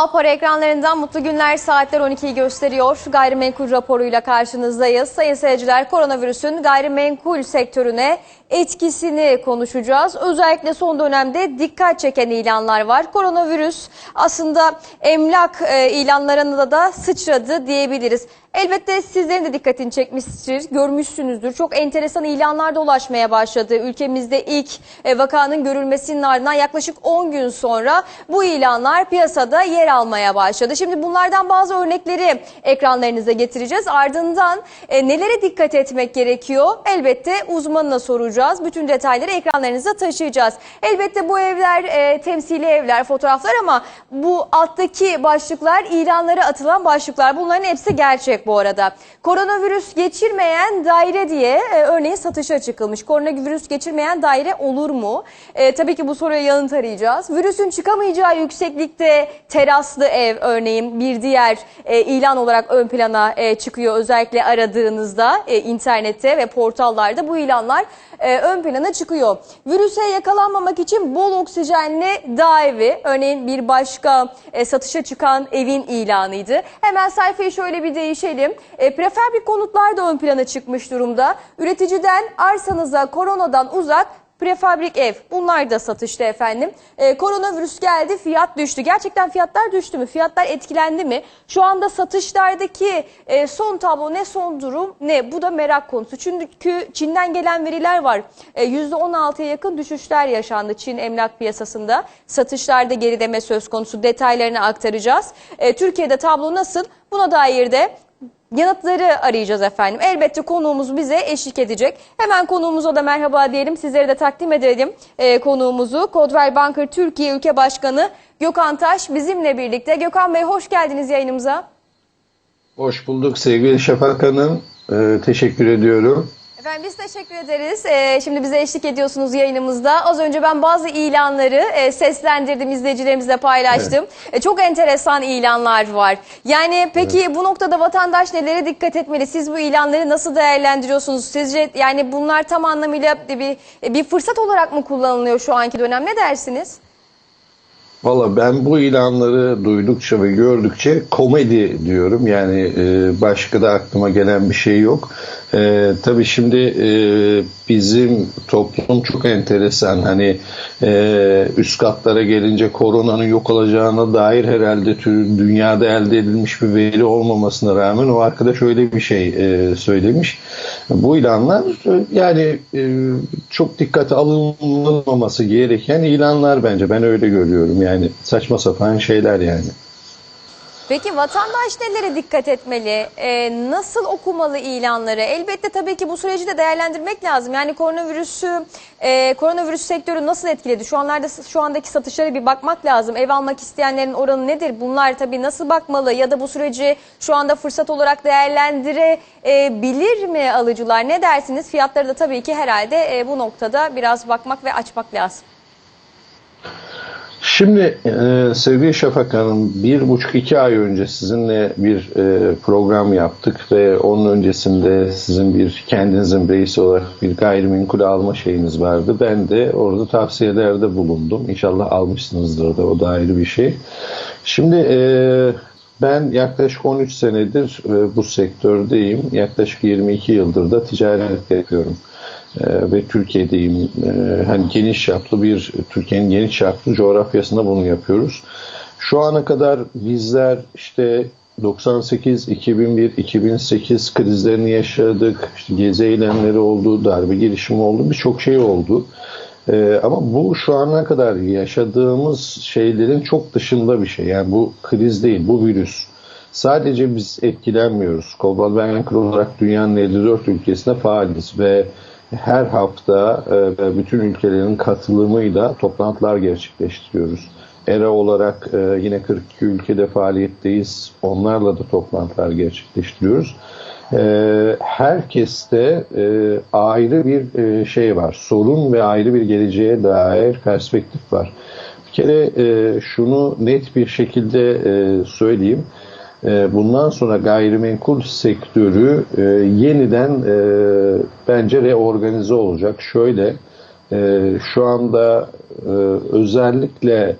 A Para ekranlarından mutlu günler saatler 12'yi gösteriyor. Gayrimenkul raporuyla karşınızdayız. Sayın seyirciler koronavirüsün gayrimenkul sektörüne etkisini konuşacağız. Özellikle son dönemde dikkat çeken ilanlar var. Koronavirüs aslında emlak e, ilanlarında da sıçradı diyebiliriz. Elbette sizlerin de dikkatini çekmiştir, görmüşsünüzdür. Çok enteresan ilanlar da ulaşmaya başladı. Ülkemizde ilk e, vakanın görülmesinin ardından yaklaşık 10 gün sonra bu ilanlar piyasada yer almaya başladı. Şimdi bunlardan bazı örnekleri ekranlarınıza getireceğiz. Ardından e, nelere dikkat etmek gerekiyor? Elbette uzmanına soracağız. Bütün detayları ekranlarınıza taşıyacağız. Elbette bu evler e, temsili evler, fotoğraflar ama bu alttaki başlıklar ilanlara atılan başlıklar. Bunların hepsi gerçek bu arada. Koronavirüs geçirmeyen daire diye e, örneğin satışa çıkılmış. Koronavirüs geçirmeyen daire olur mu? E, tabii ki bu soruya yanıt arayacağız. Virüsün çıkamayacağı yükseklikte teraslı ev örneğin bir diğer e, ilan olarak ön plana e, çıkıyor. Özellikle aradığınızda e, internette ve portallarda bu ilanlar e, ön plana çıkıyor. Virüse yakalanmamak için bol oksijenli dağ örneğin bir başka e, satışa çıkan evin ilanıydı. Hemen sayfayı şöyle bir değişelim. E, prefabrik konutlar da ön plana çıkmış durumda. Üreticiden arsanıza koronadan uzak Prefabrik ev bunlar da satışta efendim. Ee, koronavirüs geldi fiyat düştü. Gerçekten fiyatlar düştü mü? Fiyatlar etkilendi mi? Şu anda satışlardaki e, son tablo ne son durum ne? Bu da merak konusu. Çünkü Çin'den gelen veriler var. E, %16'ya yakın düşüşler yaşandı Çin emlak piyasasında. Satışlarda gerileme söz konusu detaylarını aktaracağız. E, Türkiye'de tablo nasıl? Buna dair de Yanıtları arayacağız efendim. Elbette konuğumuz bize eşlik edecek. Hemen konuğumuza da merhaba diyelim. Sizlere de takdim edelim e, konuğumuzu. Coldwell Banker Türkiye Ülke Başkanı Gökhan Taş bizimle birlikte. Gökhan Bey hoş geldiniz yayınımıza. Hoş bulduk sevgili Şafak Hanım. Ee, teşekkür ediyorum. Efendim biz teşekkür ederiz. Ee, şimdi bize eşlik ediyorsunuz yayınımızda. Az önce ben bazı ilanları e, seslendirdim, izleyicilerimizle paylaştım. E, çok enteresan ilanlar var. Yani peki bu noktada vatandaş nelere dikkat etmeli? Siz bu ilanları nasıl değerlendiriyorsunuz? Sizce yani bunlar tam anlamıyla bir bir fırsat olarak mı kullanılıyor şu anki dönem? Ne dersiniz? Valla ben bu ilanları duydukça ve gördükçe komedi diyorum. Yani e, başka da aklıma gelen bir şey yok. E, tabii şimdi e, bizim toplum çok enteresan. Hani e, üst katlara gelince koronanın yok olacağına dair herhalde dünyada elde edilmiş bir veri olmamasına rağmen o arkadaş öyle bir şey e, söylemiş. Bu ilanlar e, yani e, çok dikkate alınmaması gereken ilanlar bence. Ben öyle görüyorum. Yani saçma sapan şeyler yani. Peki vatandaş nelere dikkat etmeli? Ee, nasıl okumalı ilanları? Elbette tabii ki bu süreci de değerlendirmek lazım. Yani koronavirüsü, e, koronavirüs sektörü nasıl etkiledi? Şu anlarda şu andaki satışlara bir bakmak lazım. Ev almak isteyenlerin oranı nedir? Bunlar tabii nasıl bakmalı? Ya da bu süreci şu anda fırsat olarak değerlendirebilir mi alıcılar? Ne dersiniz? Fiyatları da tabii ki herhalde e, bu noktada biraz bakmak ve açmak lazım. Şimdi e, sevgili Şafak Hanım bir buçuk iki ay önce sizinle bir e, program yaptık ve onun öncesinde sizin bir kendinizin reisi olarak bir gayrimenkul alma şeyiniz vardı. Ben de orada tavsiyelerde bulundum. İnşallah almışsınızdır da o da ayrı bir şey. Şimdi e, ben yaklaşık 13 senedir e, bu sektördeyim. Yaklaşık 22 yıldır da ticaret yapıyorum. Ee, ve Türkiye'deyim. Ee, hani geniş çaplı bir Türkiye'nin geniş çaplı coğrafyasında bunu yapıyoruz. Şu ana kadar bizler işte 98, 2001, 2008 krizlerini yaşadık. İşte gezi eylemleri oldu, darbe girişimi oldu, birçok şey oldu. Ee, ama bu şu ana kadar yaşadığımız şeylerin çok dışında bir şey. Yani bu kriz değil, bu virüs. Sadece biz etkilenmiyoruz. Global Banker olarak dünyanın 54 ülkesinde faaliz ve her hafta e, bütün ülkelerin katılımıyla toplantılar gerçekleştiriyoruz. ERA olarak e, yine 42 ülkede faaliyetteyiz. Onlarla da toplantılar gerçekleştiriyoruz. E, herkeste ayrı bir şey var. Sorun ve ayrı bir geleceğe dair perspektif var. Bir kere şunu net bir şekilde söyleyeyim. Bundan sonra gayrimenkul sektörü e, yeniden e, bence reorganize olacak. Şöyle e, şu anda e, özellikle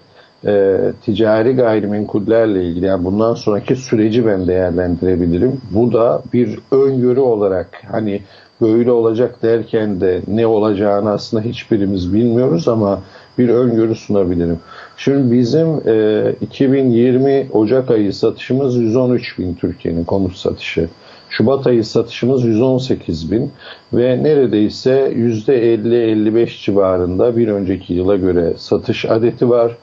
e, ticari gayrimenkullerle ilgili yani bundan sonraki süreci ben değerlendirebilirim. Bu da bir öngörü olarak hani böyle olacak derken de ne olacağını aslında hiçbirimiz bilmiyoruz ama bir öngörü sunabilirim. Şimdi bizim e, 2020 Ocak ayı satışımız 113 bin Türkiye'nin konut satışı. Şubat ayı satışımız 118 bin ve neredeyse %50-55 civarında bir önceki yıla göre satış adeti var.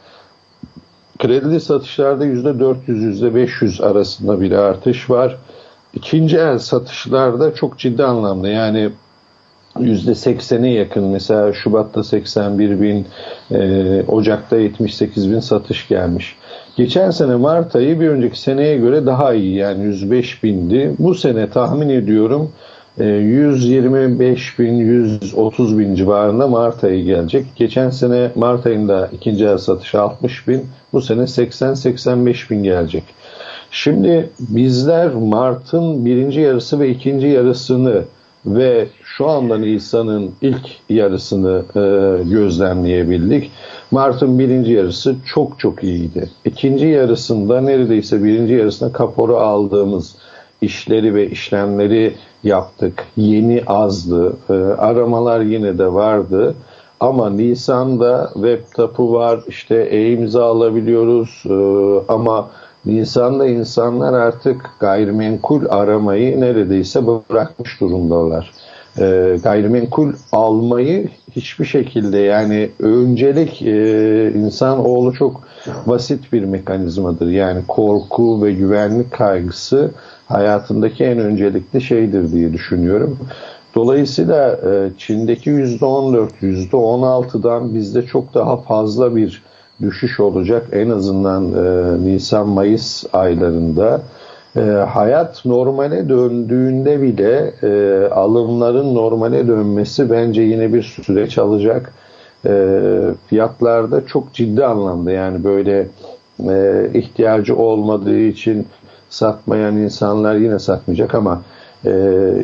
Kredili satışlarda %400-500 arasında bir artış var. İkinci el satışlarda çok ciddi anlamda yani %80'e yakın mesela Şubat'ta 81 bin, e, Ocak'ta 78 bin satış gelmiş. Geçen sene Mart ayı bir önceki seneye göre daha iyi yani 105 bindi. Bu sene tahmin ediyorum e, 125 bin, 130 bin civarında Mart ayı gelecek. Geçen sene Mart ayında ikinci el satışı 60 bin, bu sene 80-85 bin gelecek. Şimdi bizler Mart'ın birinci yarısı ve ikinci yarısını ve şu anda Nisan'ın ilk yarısını e, gözlemleyebildik. Mart'ın birinci yarısı çok çok iyiydi. İkinci yarısında neredeyse birinci yarısına kaporu aldığımız işleri ve işlemleri yaptık. Yeni azdı. E, aramalar yine de vardı. Ama Nisan'da web tapu var, işte e-imza alabiliyoruz e, ama Nisan'da insanlar artık gayrimenkul aramayı neredeyse bırakmış durumdalar. E, gayrimenkul almayı hiçbir şekilde yani öncelik e, insan oğlu çok basit bir mekanizmadır. Yani korku ve güvenlik kaygısı hayatındaki en öncelikli şeydir diye düşünüyorum. Dolayısıyla e, Çin'deki %14, %16'dan bizde çok daha fazla bir düşüş olacak. En azından e, Nisan-Mayıs aylarında. E, hayat normale döndüğünde bile e, alımların normale dönmesi bence yine bir süreç alacak. E, fiyatlarda çok ciddi anlamda yani böyle e, ihtiyacı olmadığı için satmayan insanlar yine satmayacak ama e,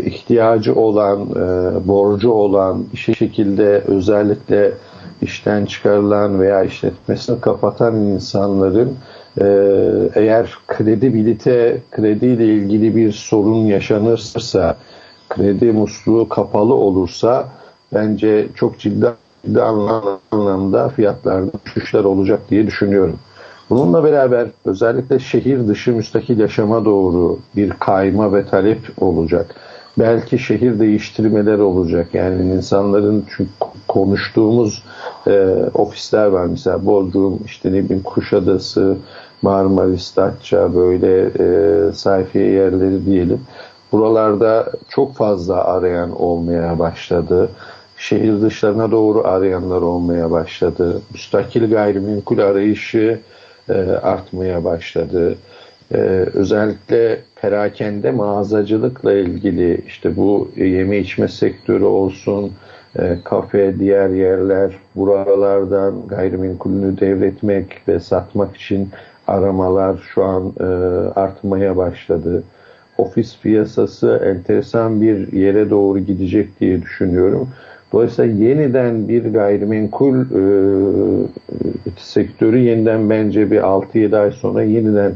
ihtiyacı olan, e, borcu olan bir şekilde özellikle işten çıkarılan veya işletmesini kapatan insanların e, eğer kredibilite, krediyle ilgili bir sorun yaşanırsa, kredi musluğu kapalı olursa bence çok ciddi, ciddi anlamda fiyatlarda düşüşler olacak diye düşünüyorum. Bununla beraber özellikle şehir dışı müstakil yaşama doğru bir kayma ve talep olacak. Belki şehir değiştirmeler olacak. Yani insanların çünkü konuştuğumuz e, ofisler var. Mesela Bodrum, işte ne bileyim Kuşadası, Marmaris, Datça böyle e, sayfiye yerleri diyelim. Buralarda çok fazla arayan olmaya başladı. Şehir dışlarına doğru arayanlar olmaya başladı. Müstakil gayrimenkul arayışı e, artmaya başladı. Ee, özellikle perakende mağazacılıkla ilgili işte bu yeme içme sektörü olsun, e, kafe, diğer yerler buralardan gayrimenkulünü devretmek ve satmak için aramalar şu an e, artmaya başladı. Ofis piyasası enteresan bir yere doğru gidecek diye düşünüyorum. Dolayısıyla yeniden bir gayrimenkul e, sektörü yeniden bence bir 6-7 ay sonra yeniden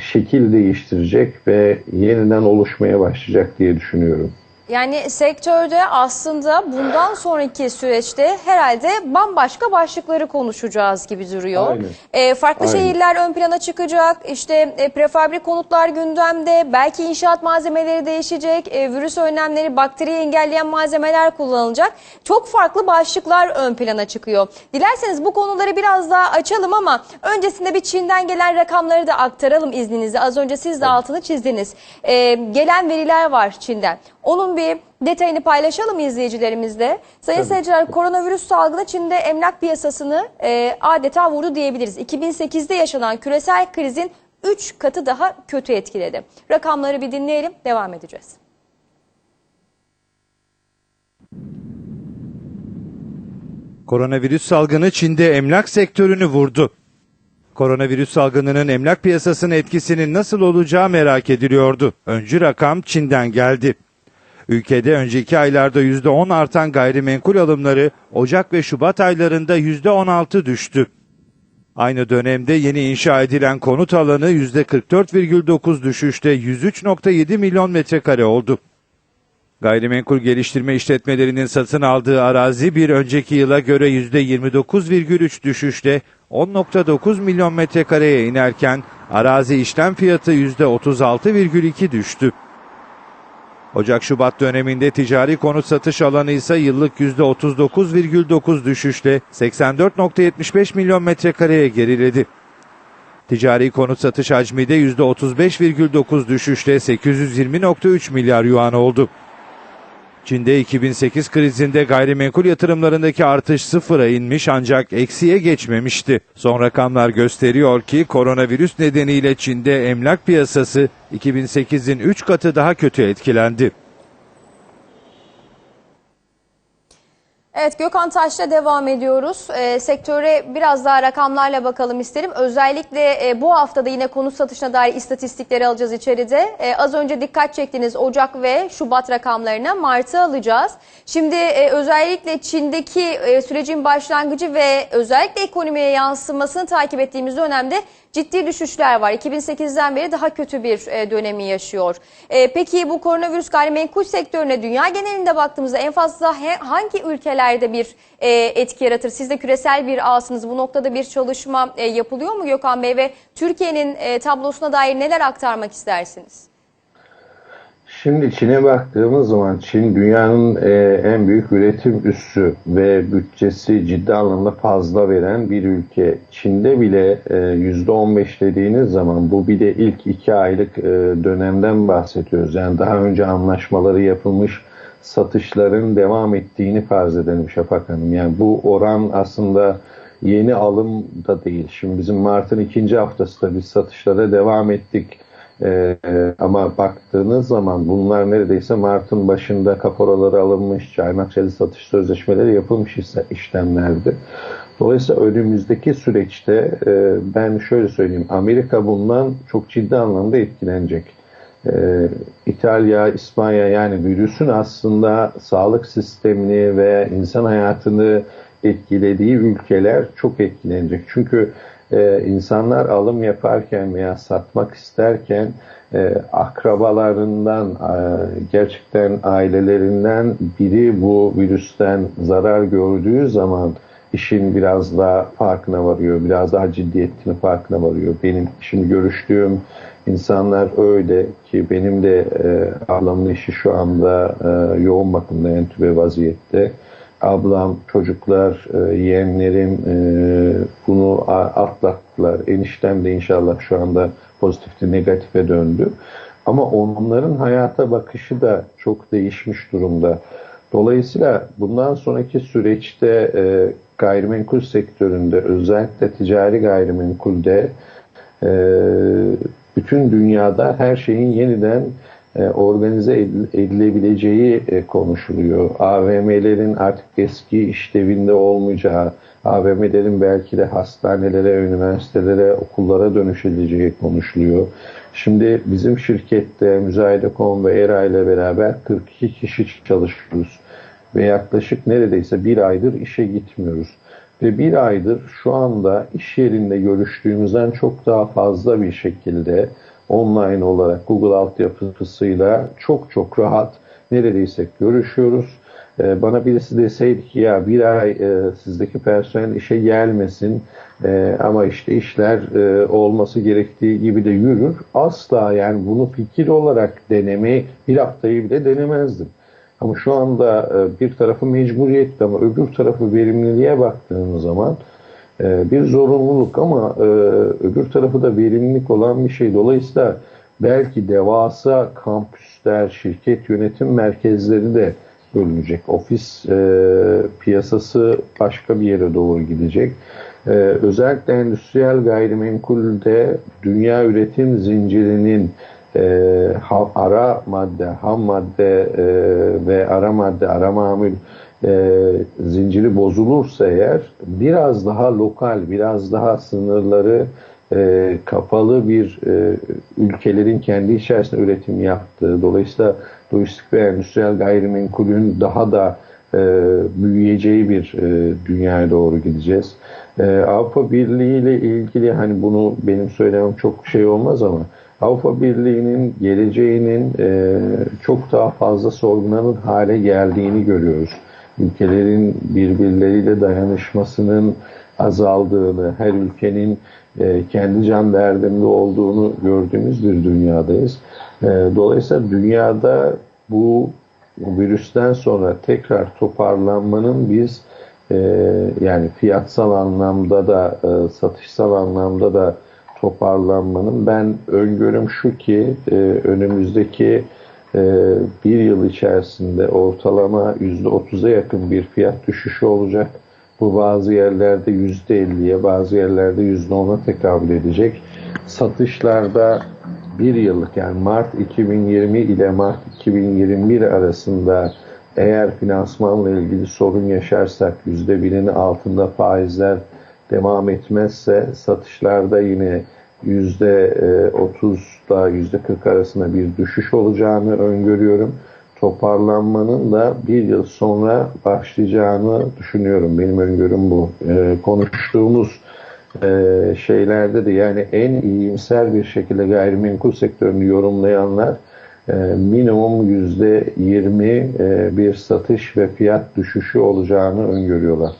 şekil değiştirecek ve yeniden oluşmaya başlayacak diye düşünüyorum. Yani sektörde aslında bundan sonraki süreçte herhalde bambaşka başlıkları konuşacağız gibi duruyor. Aynen. E, farklı Aynen. şehirler ön plana çıkacak. İşte e, prefabrik konutlar gündemde. Belki inşaat malzemeleri değişecek. E, virüs önlemleri, bakteriyi engelleyen malzemeler kullanılacak. Çok farklı başlıklar ön plana çıkıyor. Dilerseniz bu konuları biraz daha açalım ama öncesinde bir Çin'den gelen rakamları da aktaralım izninizle. Az önce siz de altını çizdiniz. E, gelen veriler var Çin'den. Onun bir detayını paylaşalım izleyicilerimizle. Sayın Tabii. seyirciler koronavirüs salgını Çin'de emlak piyasasını e, adeta vurdu diyebiliriz. 2008'de yaşanan küresel krizin 3 katı daha kötü etkiledi. Rakamları bir dinleyelim, devam edeceğiz. Koronavirüs salgını Çin'de emlak sektörünü vurdu. Koronavirüs salgınının emlak piyasasının etkisinin nasıl olacağı merak ediliyordu. Öncü rakam Çin'den geldi. Ülkede önceki aylarda %10 artan gayrimenkul alımları Ocak ve Şubat aylarında %16 düştü. Aynı dönemde yeni inşa edilen konut alanı %44,9 düşüşte 103,7 milyon metrekare oldu. Gayrimenkul geliştirme işletmelerinin satın aldığı arazi bir önceki yıla göre %29,3 düşüşle 10,9 milyon metrekareye inerken arazi işlem fiyatı %36,2 düştü. Ocak-Şubat döneminde ticari konut satış alanı ise yıllık %39,9 düşüşle 84,75 milyon metrekareye geriledi. Ticari konut satış hacmi de %35,9 düşüşle 820,3 milyar yuan oldu. Çin'de 2008 krizinde gayrimenkul yatırımlarındaki artış sıfıra inmiş ancak eksiye geçmemişti. Son rakamlar gösteriyor ki koronavirüs nedeniyle Çin'de emlak piyasası 2008'in 3 katı daha kötü etkilendi. Evet Gökhan Taş'la devam ediyoruz. Ee, sektöre biraz daha rakamlarla bakalım isterim. Özellikle e, bu haftada yine konut satışına dair istatistikleri alacağız içeride. E, az önce dikkat çektiğiniz Ocak ve Şubat rakamlarına Mart'ı alacağız. Şimdi e, özellikle Çin'deki e, sürecin başlangıcı ve özellikle ekonomiye yansımasını takip ettiğimiz dönemde ciddi düşüşler var. 2008'den beri daha kötü bir e, dönemi yaşıyor. E, peki bu koronavirüs gayrimenkul sektörüne dünya genelinde baktığımızda en fazla hangi ülkelerde bir e, etki yaratır? Siz de küresel bir ağsınız. Bu noktada bir çalışma yapılıyor mu Gökhan Bey ve Türkiye'nin tablosuna dair neler aktarmak istersiniz? Şimdi Çin'e baktığımız zaman Çin dünyanın e, en büyük üretim üssü ve bütçesi ciddi anlamda fazla veren bir ülke. Çin'de bile e, %15 dediğiniz zaman bu bir de ilk iki aylık e, dönemden bahsediyoruz. Yani daha önce anlaşmaları yapılmış satışların devam ettiğini farz edelim Şafak Hanım. Yani bu oran aslında yeni alım da değil. Şimdi bizim Mart'ın ikinci haftası da biz satışlara devam ettik. Ee, ama baktığınız zaman bunlar neredeyse Mart'ın başında kaporaları alınmış, çaymak çeli satış sözleşmeleri yapılmış ise işlemlerdi. Dolayısıyla önümüzdeki süreçte e, ben şöyle söyleyeyim, Amerika bundan çok ciddi anlamda etkilenecek. Ee, İtalya, İspanya yani virüsün aslında sağlık sistemini ve insan hayatını etkilediği ülkeler çok etkilenecek. Çünkü e, insanlar alım yaparken veya satmak isterken e, akrabalarından, e, gerçekten ailelerinden biri bu virüsten zarar gördüğü zaman işin biraz daha farkına varıyor, biraz daha ciddiyetini farkına varıyor. Benim şimdi görüştüğüm insanlar öyle ki benim de e, ablamın eşi şu anda e, yoğun bakımda entübe vaziyette. Ablam, çocuklar, e, yeğenlerim e, bunu atlattılar. Eniştem de inşallah şu anda pozitifti, negatife döndü. Ama onların hayata bakışı da çok değişmiş durumda. Dolayısıyla bundan sonraki süreçte e, gayrimenkul sektöründe özellikle ticari gayrimenkulde bütün dünyada her şeyin yeniden organize edil- edilebileceği e, konuşuluyor. AVM'lerin artık eski işlevinde olmayacağı, AVM'lerin belki de hastanelere, üniversitelere, okullara dönüşüleceği konuşuluyor. Şimdi bizim şirkette Müzayede.com ve ERA ile beraber 42 kişi çalışıyoruz. Ve yaklaşık neredeyse bir aydır işe gitmiyoruz. Ve bir aydır şu anda iş yerinde görüştüğümüzden çok daha fazla bir şekilde online olarak Google altyapısıyla çok çok rahat neredeyse görüşüyoruz. Ee, Bana birisi deseydi ki ya bir ay e, sizdeki personel işe gelmesin e, ama işte işler e, olması gerektiği gibi de yürür. Asla yani bunu fikir olarak denemeyi bir haftayı bile denemezdim. Ama şu anda e, bir tarafı mecburiyet ama öbür tarafı verimliliğe baktığımız zaman bir zorunluluk ama e, öbür tarafı da verimlilik olan bir şey. Dolayısıyla belki devasa kampüsler, şirket yönetim merkezleri de bölünecek. Ofis e, piyasası başka bir yere doğru gidecek. E, özellikle endüstriyel gayrimenkulde dünya üretim zincirinin e, ha- ara madde, ham madde e, ve ara madde, ara mamul e, zinciri bozulursa eğer biraz daha lokal, biraz daha sınırları e, kapalı bir e, ülkelerin kendi içerisinde üretim yaptığı, dolayısıyla lojistik ve endüstriyel gayrimenkulün daha da e, büyüyeceği bir e, dünyaya doğru gideceğiz. E, Avrupa Birliği ile ilgili hani bunu benim söylemem çok şey olmaz ama Avrupa Birliği'nin geleceğinin e, çok daha fazla sorgulanır hale geldiğini görüyoruz. Ülkelerin birbirleriyle dayanışmasının azaldığını, her ülkenin e, kendi can derdinde olduğunu gördüğümüz bir dünyadayız. E, dolayısıyla dünyada bu virüsten sonra tekrar toparlanmanın biz e, yani fiyatsal anlamda da satışsal anlamda da toparlanmanın ben öngörüm şu ki önümüzdeki bir yıl içerisinde ortalama %30'a yakın bir fiyat düşüşü olacak. Bu bazı yerlerde %50'ye bazı yerlerde %10'a tekabül edecek. Satışlarda bir yıllık yani Mart 2020 ile Mart 2021 arasında eğer finansmanla ilgili sorun yaşarsak %1'in altında faizler devam etmezse satışlarda yine %30'da %40 arasında bir düşüş olacağını öngörüyorum. Toparlanmanın da bir yıl sonra başlayacağını düşünüyorum. Benim öngörüm bu. Ee, konuştuğumuz e, şeylerde de yani en iyimser bir şekilde gayrimenkul sektörünü yorumlayanlar e, minimum %20 e, bir satış ve fiyat düşüşü olacağını öngörüyorlar.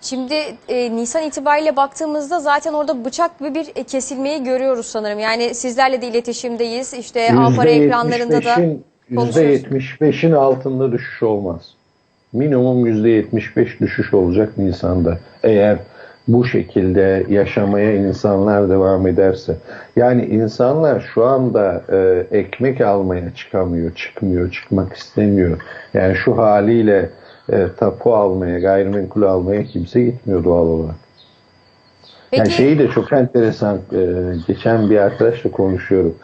Şimdi e, Nisan itibariyle baktığımızda zaten orada bıçak gibi bir e, kesilmeyi görüyoruz sanırım. Yani sizlerle de iletişimdeyiz. İşte Avpara ekranlarında da %75'in konuşuyoruz. %75'in altında düşüş olmaz. Minimum %75 düşüş olacak Nisan'da. Eğer bu şekilde yaşamaya insanlar devam ederse. Yani insanlar şu anda e, ekmek almaya çıkamıyor, çıkmıyor, çıkmak istemiyor. Yani şu haliyle e, tapu almaya, gayrimenkul almaya kimse gitmiyor doğal olarak. Peki Yani şeyi de çok enteresan. e, geçen bir arkadaşla konuşuyorum.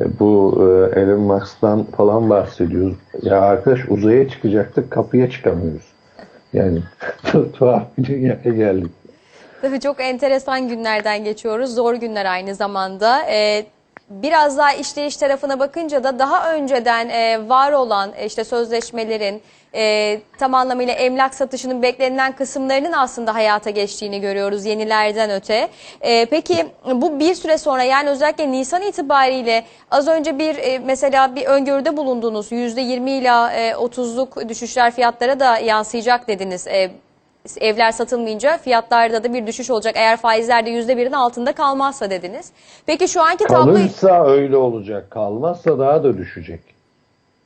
E, bu e, Elon Musk'tan falan bahsediyoruz. Ya arkadaş uzaya çıkacaktık kapıya çıkamıyoruz. Yani tuhaf bir dünyaya geldik. tabii çok enteresan günlerden geçiyoruz. Zor günler aynı zamanda. E, biraz daha işleyiş tarafına bakınca da daha önceden e, var olan e, işte sözleşmelerin e, tam anlamıyla emlak satışının beklenilen kısımlarının aslında hayata geçtiğini görüyoruz yenilerden öte. E, peki bu bir süre sonra yani özellikle Nisan itibariyle az önce bir e, mesela bir öngörüde bulundunuz %20 ila e, 30'luk düşüşler fiyatlara da yansıyacak dediniz. E, evler satılmayınca fiyatlarda da bir düşüş olacak eğer faizler de %1'in altında kalmazsa dediniz. Peki şu anki tablo Kalırsa öyle olacak. Kalmazsa daha da düşecek.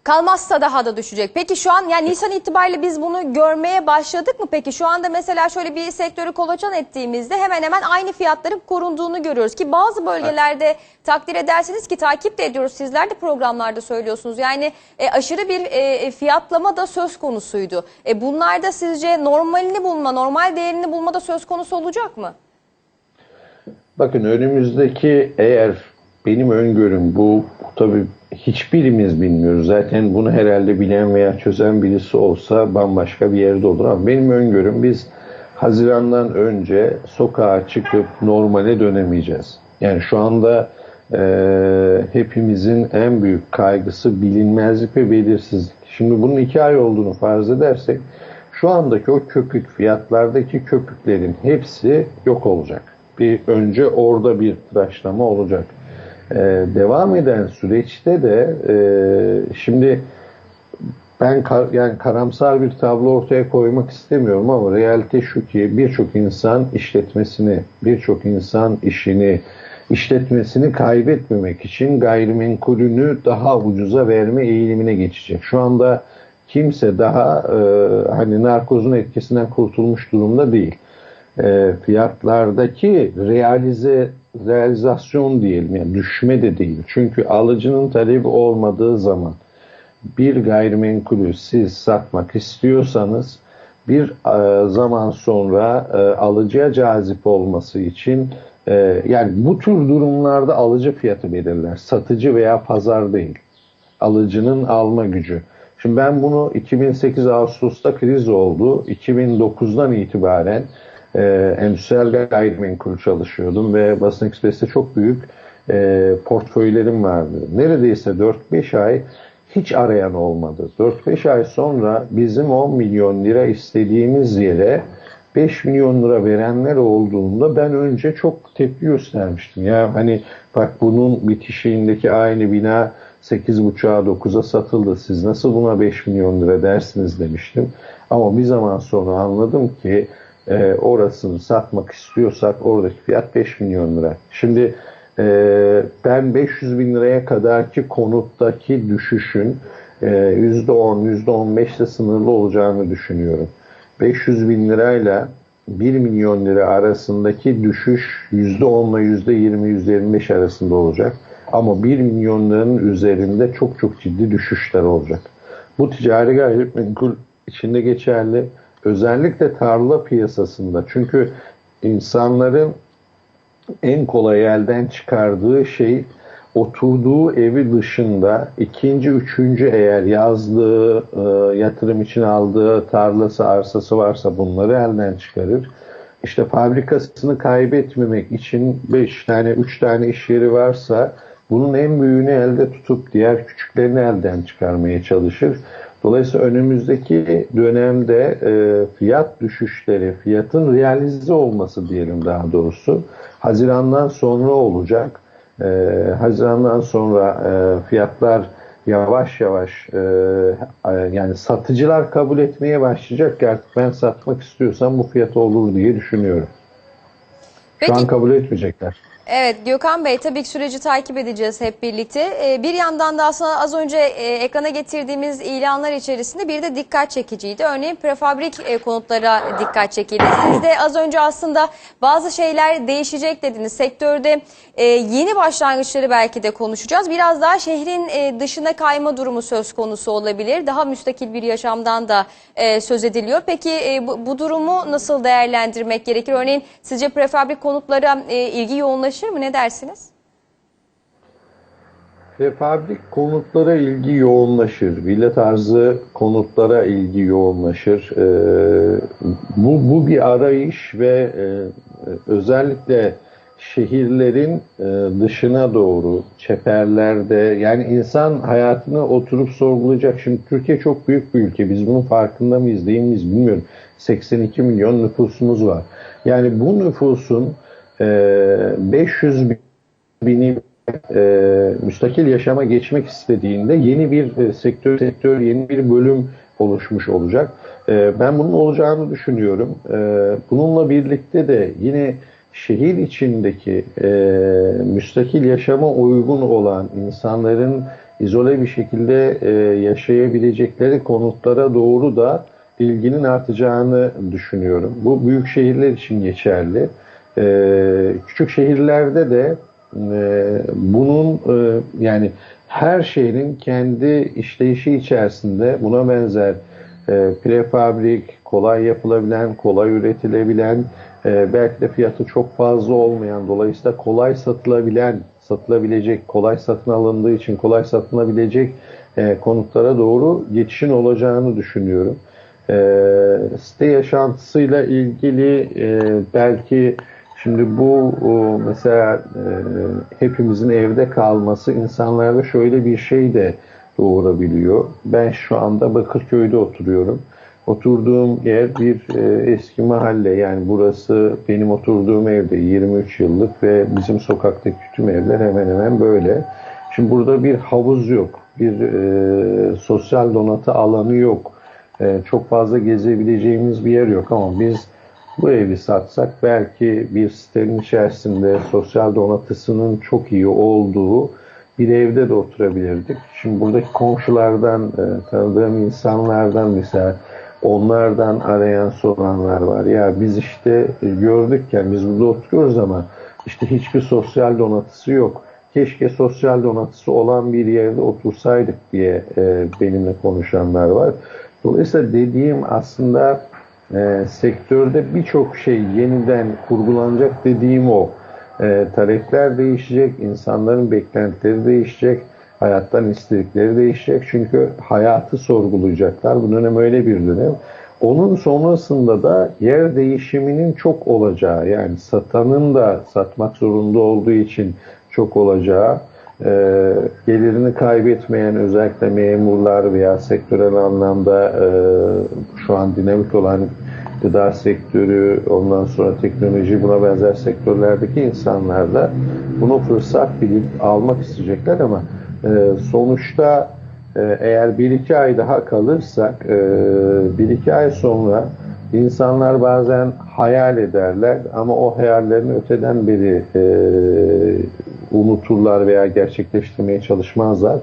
Kalmazsa daha da düşecek. Peki şu an yani Nisan itibariyle biz bunu görmeye başladık mı peki? Şu anda mesela şöyle bir sektörü kolaçan ettiğimizde hemen hemen aynı fiyatların korunduğunu görüyoruz ki bazı bölgelerde takdir edersiniz ki takip de ediyoruz. Sizler de programlarda söylüyorsunuz. Yani e, aşırı bir e, fiyatlama da söz konusuydu. E, bunlarda sizce normalini bulma, normal değerini bulma da söz konusu olacak mı? Bakın önümüzdeki eğer benim öngörüm bu tabii hiçbirimiz bilmiyoruz. Zaten bunu herhalde bilen veya çözen birisi olsa bambaşka bir yerde olur ama benim öngörüm biz Haziran'dan önce sokağa çıkıp normale dönemeyeceğiz. Yani şu anda e, hepimizin en büyük kaygısı bilinmezlik ve belirsizlik. Şimdi bunun iki ay olduğunu farz edersek şu andaki o köpük fiyatlardaki köpüklerin hepsi yok olacak. Bir önce orada bir tıraşlama olacak. Ee, devam eden süreçte de e, şimdi ben kar- yani karamsar bir tablo ortaya koymak istemiyorum ama realite şu ki birçok insan işletmesini, birçok insan işini, işletmesini kaybetmemek için gayrimenkulünü daha ucuza verme eğilimine geçecek. Şu anda kimse daha e, hani narkozun etkisinden kurtulmuş durumda değil. E, fiyatlardaki realize realizasyon diyelim yani düşme de değil. Çünkü alıcının talebi olmadığı zaman bir gayrimenkulü siz satmak istiyorsanız bir e, zaman sonra e, alıcıya cazip olması için e, yani bu tür durumlarda alıcı fiyatı belirler. Satıcı veya pazar değil. Alıcının alma gücü. Şimdi ben bunu 2008 Ağustos'ta kriz oldu. 2009'dan itibaren e, endüstriyel gayrimenkul çalışıyordum ve Basın Ekspres'te çok büyük e, portföylerim vardı. Neredeyse 4-5 ay hiç arayan olmadı. 4-5 ay sonra bizim 10 milyon lira istediğimiz yere 5 milyon lira verenler olduğunda ben önce çok tepki göstermiştim. Ya hani bak bunun bitişiğindeki aynı bina 8.5'a 9'a satıldı. Siz nasıl buna 5 milyon lira dersiniz demiştim. Ama bir zaman sonra anladım ki e, orasını satmak istiyorsak oradaki fiyat 5 milyon lira. Şimdi e, ben 500 bin liraya kadarki konuttaki düşüşün e, %10, %15'te sınırlı olacağını düşünüyorum. 500 bin lirayla 1 milyon lira arasındaki düşüş %10 ile %20, %25 arasında olacak. Ama 1 milyon liranın üzerinde çok çok ciddi düşüşler olacak. Bu ticari gayrimenkul içinde geçerli. Özellikle tarla piyasasında. Çünkü insanların en kolay elden çıkardığı şey oturduğu evi dışında ikinci, üçüncü eğer yazlığı, e, yatırım için aldığı tarlası, arsası varsa bunları elden çıkarır. İşte fabrikasını kaybetmemek için 5 tane, 3 tane iş yeri varsa bunun en büyüğünü elde tutup diğer küçüklerini elden çıkarmaya çalışır. Dolayısıyla önümüzdeki dönemde e, fiyat düşüşleri, fiyatın realize olması diyelim daha doğrusu Haziran'dan sonra olacak. E, Haziran'dan sonra e, fiyatlar yavaş yavaş e, yani satıcılar kabul etmeye başlayacak ki artık ben satmak istiyorsam bu fiyat olur diye düşünüyorum. Şu Peki. an kabul etmeyecekler. Evet Gökhan Bey tabii ki süreci takip edeceğiz hep birlikte. Ee, Bir yandan da aslında az önce e, ekrana getirdiğimiz ilanlar içerisinde bir de dikkat çekiciydi. Örneğin prefabrik e, konutlara dikkat çekildi. Siz de az önce aslında bazı şeyler değişecek dediniz. Sektörde e, yeni başlangıçları belki de konuşacağız. Biraz daha şehrin dışına kayma durumu söz konusu olabilir. Daha müstakil bir yaşamdan da e, söz ediliyor. Peki bu, durumu nasıl değerlendirmek gerekir? Örneğin sizce prefabrik konutlara ilgi yoğunlaşır mı? Ne dersiniz? Prefabrik konutlara ilgi yoğunlaşır. Villa tarzı konutlara ilgi yoğunlaşır. Ee, bu, bu bir arayış ve e, özellikle şehirlerin e, dışına doğru, çeperlerde yani insan hayatını oturup sorgulayacak. Şimdi Türkiye çok büyük bir ülke. Biz bunun farkında mıyız değil miyiz bilmiyorum. 82 milyon nüfusumuz var. Yani bu nüfusun e, 500 bini e, müstakil yaşama geçmek istediğinde yeni bir e, sektör sektör yeni bir bölüm oluşmuş olacak. E, ben bunun olacağını düşünüyorum. E, bununla birlikte de yine şehir içindeki e, müstakil yaşama uygun olan insanların izole bir şekilde e, yaşayabilecekleri konutlara doğru da ilginin artacağını düşünüyorum. Bu büyük şehirler için geçerli. E, küçük şehirlerde de e, bunun e, yani her şehrin kendi işleyişi içerisinde buna benzer e, prefabrik, kolay yapılabilen, kolay üretilebilen, belki de fiyatı çok fazla olmayan, dolayısıyla kolay satılabilen, satılabilecek, kolay satın alındığı için kolay satılabilecek konutlara doğru geçişin olacağını düşünüyorum. Site yaşantısıyla ilgili belki Şimdi bu o, mesela e, hepimizin evde kalması insanlarda şöyle bir şey de doğurabiliyor. Ben şu anda Bakırköy'de oturuyorum. Oturduğum yer bir e, eski mahalle yani burası benim oturduğum evde 23 yıllık ve bizim sokaktaki tüm evler hemen hemen böyle. Şimdi burada bir havuz yok, bir e, sosyal donatı alanı yok, e, çok fazla gezebileceğimiz bir yer yok ama biz bu evi satsak belki bir sitenin içerisinde sosyal donatısının çok iyi olduğu bir evde de oturabilirdik. Şimdi buradaki komşulardan, e, tanıdığım insanlardan mesela onlardan arayan soranlar var. Ya biz işte e, gördükken biz burada oturuyoruz ama işte hiçbir sosyal donatısı yok. Keşke sosyal donatısı olan bir yerde otursaydık diye e, benimle konuşanlar var. Dolayısıyla dediğim aslında e, sektörde birçok şey yeniden kurgulanacak dediğim o. E, talepler değişecek, insanların beklentileri değişecek, hayattan istedikleri değişecek. Çünkü hayatı sorgulayacaklar. Bu dönem öyle bir dönem. Onun sonrasında da yer değişiminin çok olacağı, yani satanın da satmak zorunda olduğu için çok olacağı, e, gelirini kaybetmeyen özellikle memurlar veya sektörel anlamda e, şu an dinamik olan gıda sektörü, ondan sonra teknoloji buna benzer sektörlerdeki insanlar da bunu fırsat bilip almak isteyecekler ama e, sonuçta e, eğer bir iki ay daha kalırsak e, bir iki ay sonra insanlar bazen hayal ederler ama o hayallerini öteden beri e, unuturlar veya gerçekleştirmeye çalışmazlar.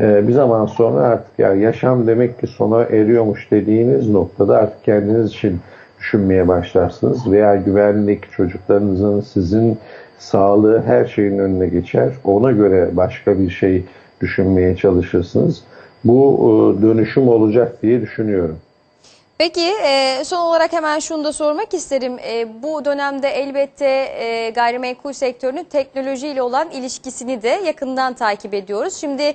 E, bir zaman sonra artık ya yaşam demek ki sona eriyormuş dediğiniz noktada artık kendiniz için düşünmeye başlarsınız veya güvenlik çocuklarınızın sizin sağlığı her şeyin önüne geçer. Ona göre başka bir şey düşünmeye çalışırsınız. Bu e, dönüşüm olacak diye düşünüyorum. Peki e, son olarak hemen şunu da sormak isterim. E, bu dönemde elbette e, gayrimenkul sektörünün teknolojiyle olan ilişkisini de yakından takip ediyoruz. Şimdi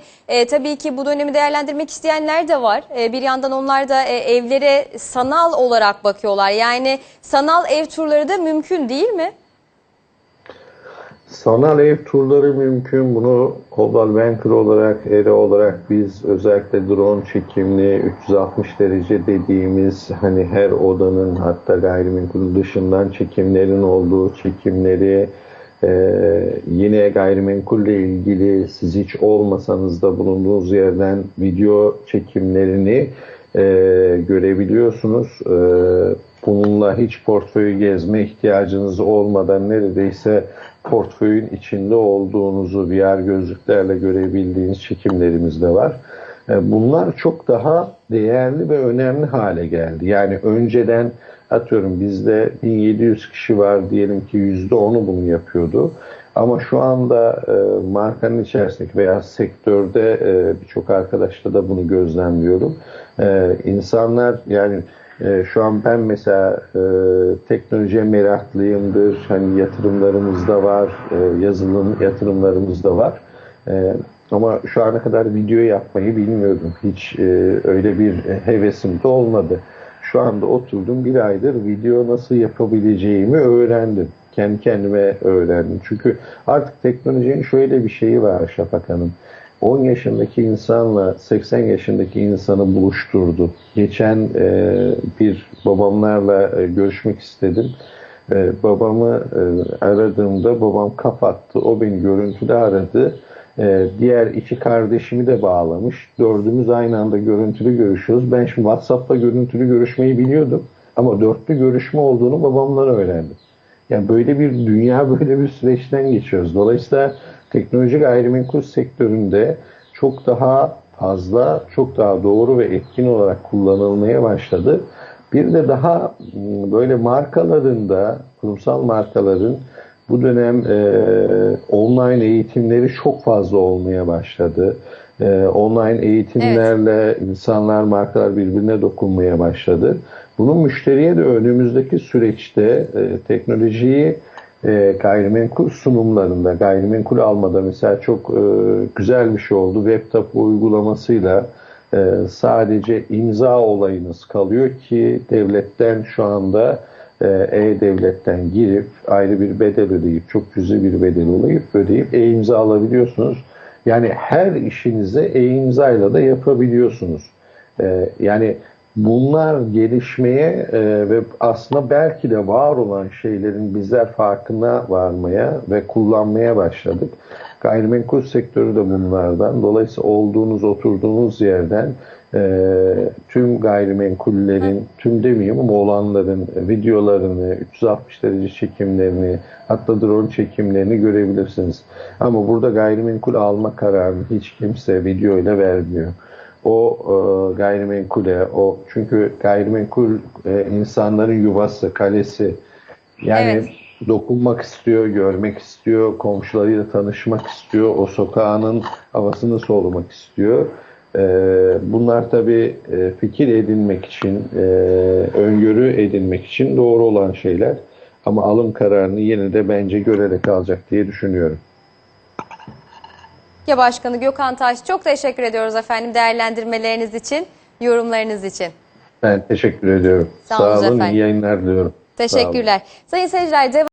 tabii ki bu dönemi değerlendirmek isteyenler de var. Bir yandan onlar da evlere sanal olarak bakıyorlar. Yani sanal ev turları da mümkün değil mi? Sanal ev turları mümkün. Bunu Global Venture olarak, ERE olarak biz özellikle drone çekimli 360 derece dediğimiz hani her odanın hatta gayrimenkul dışından çekimlerin olduğu çekimleri e, yine gayrimenkulle ilgili siz hiç olmasanız da bulunduğunuz yerden video çekimlerini e, görebiliyorsunuz. E, bununla hiç portföyü gezme ihtiyacınız olmadan neredeyse portföyün içinde olduğunuzu VR gözlüklerle görebildiğiniz çekimlerimiz de var. E, Bunlar çok daha değerli ve önemli hale geldi. Yani önceden atıyorum bizde 1700 kişi var diyelim ki %10'u bunu yapıyordu. Ama şu anda e, markanın içerisindeki veya sektörde e, birçok arkadaşla da bunu gözlemliyorum. E, insanlar yani e, şu an ben mesela e, teknolojiye meraklıyımdır. Hani yatırımlarımız da var, e, yazılım yatırımlarımız da var. E, ama şu ana kadar video yapmayı bilmiyordum. Hiç e, öyle bir hevesim de olmadı. Şu anda oturdum bir aydır video nasıl yapabileceğimi öğrendim. Kendi kendime öğrendim. Çünkü artık teknolojinin şöyle bir şeyi var Şafak Hanım. 10 yaşındaki insanla 80 yaşındaki insanı buluşturdu. Geçen e, bir babamlarla e, görüşmek istedim. E, babamı e, aradığımda babam kapattı. O beni görüntülü aradı. E, diğer iki kardeşimi de bağlamış. Dördümüz aynı anda görüntülü görüşüyoruz. Ben şimdi WhatsApp'ta görüntülü görüşmeyi biliyordum. Ama dörtlü görüşme olduğunu babamdan öğrendim. Yani böyle bir dünya, böyle bir süreçten geçiyoruz. Dolayısıyla teknoloji gayrimenkul sektöründe çok daha fazla, çok daha doğru ve etkin olarak kullanılmaya başladı. Bir de daha m, böyle markalarında, kurumsal markaların bu dönem e, online eğitimleri çok fazla olmaya başladı. E, online eğitimlerle insanlar, markalar birbirine dokunmaya başladı. Bunun müşteriye de önümüzdeki süreçte e, teknolojiyi e, gayrimenkul sunumlarında, gayrimenkul almada mesela çok e, güzel bir şey oldu. Web tapu uygulamasıyla e, sadece imza olayınız kalıyor ki devletten şu anda e, e-devletten girip ayrı bir bedel ödeyip çok cüzi bir bedel ödeyip ödeyip e-imza alabiliyorsunuz. Yani her işinize e-imzayla da yapabiliyorsunuz. E, yani bunlar gelişmeye e, ve aslında belki de var olan şeylerin bizler farkına varmaya ve kullanmaya başladık. Gayrimenkul sektörü de bunlardan. Dolayısıyla olduğunuz, oturduğunuz yerden e, tüm gayrimenkullerin, tüm demeyeyim ama olanların videolarını, 360 derece çekimlerini, hatta drone çekimlerini görebilirsiniz. Ama burada gayrimenkul alma kararını hiç kimse video ile vermiyor o e, gayrimenkule, o çünkü gayrimenkul e, insanların yuvası, kalesi. Yani Evet. dokunmak istiyor, görmek istiyor, komşularıyla tanışmak istiyor, o sokağının havasını solumak istiyor. E, bunlar tabii e, fikir edinmek için, e, öngörü edinmek için doğru olan şeyler. Ama alım kararını yine de bence görerek alacak diye düşünüyorum. Ya Başkanı Gökhan Taş çok teşekkür ediyoruz efendim değerlendirmeleriniz için, yorumlarınız için. Ben teşekkür ediyorum. Sağ olun olun, efendim. iyi yayınlar diliyorum. Sağ. Teşekkürler. Sayın seyirciler